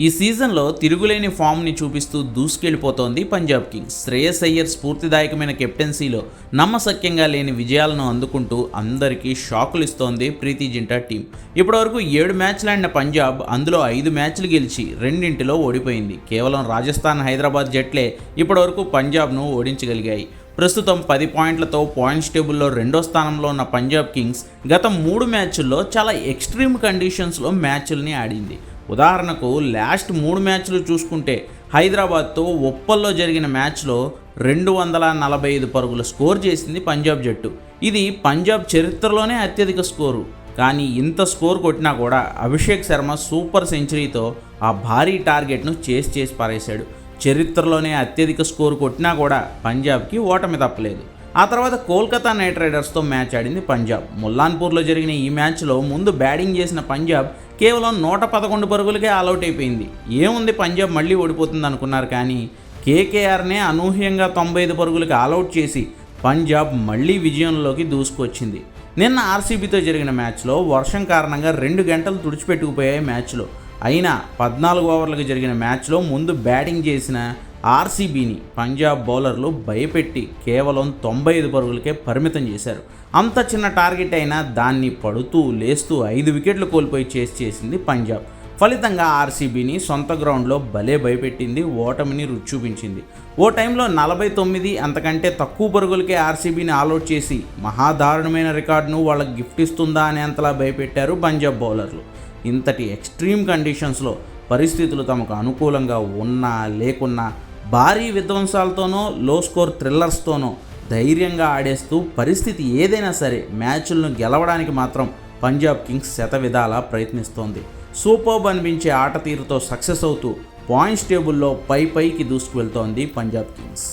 ఈ సీజన్లో తిరుగులేని ఫామ్ని చూపిస్తూ దూసుకెళ్ళిపోతోంది పంజాబ్ కింగ్స్. శ్రేయస్ అయ్యర్ స్ఫూర్తిదాయకమైన కెప్టెన్సీలో నమ్మశక్యంగా లేని విజయాలను అందుకుంటూ అందరికీ షాకులు ఇస్తోంది ప్రీతి జింటా టీం. ఇప్పటివరకు ఏడు మ్యాచ్లు ఆడిన పంజాబ్ అందులో ఐదు మ్యాచ్లు గెలిచి రెండింటిలో ఓడిపోయింది. కేవలం రాజస్థాన్ హైదరాబాద్ జట్లే ఇప్పటివరకు పంజాబ్ను ఓడించగలిగాయి. ప్రస్తుతం పది పాయింట్లతో పాయింట్స్ టేబుల్లో రెండో స్థానంలో ఉన్న పంజాబ్ కింగ్స్ గత మూడు మ్యాచ్ల్లో చాలా ఎక్స్ట్రీమ్ కండిషన్స్లో మ్యాచ్ల్ని ఆడింది. ఉదాహరణకు లాస్ట్ మూడు మ్యాచ్లు చూసుకుంటే హైదరాబాద్తో ఒప్పల్లో జరిగిన మ్యాచ్లో రెండు వందల నలభై ఐదు పరుగుల స్కోర్ చేసింది పంజాబ్ జట్టు. ఇది పంజాబ్ చరిత్రలోనే అత్యధిక స్కోరు. కానీ ఇంత స్కోర్ కొట్టినా కూడా అభిషేక్ శర్మ సూపర్ సెంచరీతో ఆ భారీ టార్గెట్ను చేసి చేసి పారేశాడు. చరిత్రలోనే అత్యధిక స్కోర్ కొట్టినా కూడా పంజాబ్కి ఓటమి తప్పలేదు. ఆ తర్వాత కోల్కతా నైట్ రైడర్స్తో మ్యాచ్ ఆడింది పంజాబ్. ముల్లాన్పూర్లో జరిగిన ఈ మ్యాచ్లో ముందు బ్యాటింగ్ చేసిన పంజాబ్ కేవలం నూట పదకొండు పరుగులకే ఆల్అవుట్ అయిపోయింది. ఏముంది పంజాబ్ మళ్ళీ ఓడిపోతుంది అనుకున్నారు కానీ కేకేఆర్నే అనూహ్యంగా తొంభై ఐదు పరుగులకి ఆల్అవుట్ చేసి పంజాబ్ మళ్ళీ విజయంలోకి దూసుకొచ్చింది. నిన్న ఆర్సీబీతో జరిగిన మ్యాచ్లో వర్షం కారణంగా రెండు గంటలు తుడిచిపెట్టుకుపోయాయి మ్యాచ్లో. అయినా పద్నాలుగు ఓవర్లకు జరిగిన మ్యాచ్లో ముందు బ్యాటింగ్ చేసిన ఆర్సీబీని పంజాబ్ బౌలర్లు భయపెట్టి కేవలం తొంభై ఐదు పరుగులకే పరిమితం చేశారు. అంత చిన్న టార్గెట్ అయినా దాన్ని పడుతూ లేస్తూ ఐదు వికెట్లు కోల్పోయి చేసి చేసింది పంజాబ్. ఫలితంగా ఆర్సీబీని సొంత గ్రౌండ్లో భలే భయపెట్టింది ఓటమిని రుచి చూపించింది. ఓ టైంలో నలభై తొమ్మిది అంతకంటే తక్కువ పరుగులకే ఆర్సీబీని ఆల్అవుట్ చేసి మహాదారుణమైన రికార్డును వాళ్ళకి గిఫ్ట్ ఇస్తుందా అనేంతలా భయపెట్టారు పంజాబ్ బౌలర్లు. ఇంతటి ఎక్స్ట్రీమ్ కండిషన్స్లో పరిస్థితులు తమకు అనుకూలంగా ఉన్నా లేకున్నా భారీ విధ్వంసాలతోనో లో స్కోర్ థ్రిల్లర్స్తోనో ధైర్యంగా ఆడేస్తూ పరిస్థితి ఏదైనా సరే మ్యాచ్లను గెలవడానికి మాత్రం పంజాబ్ కింగ్స్ శతవిధాలా ప్రయత్నిస్తోంది సూపర్బ్ అనిపించే ఆట తీరుతో సక్సెస్ అవుతూ పాయింట్స్ టేబుల్లో పై పైకి దూసుకువెళ్తోంది పంజాబ్ కింగ్స్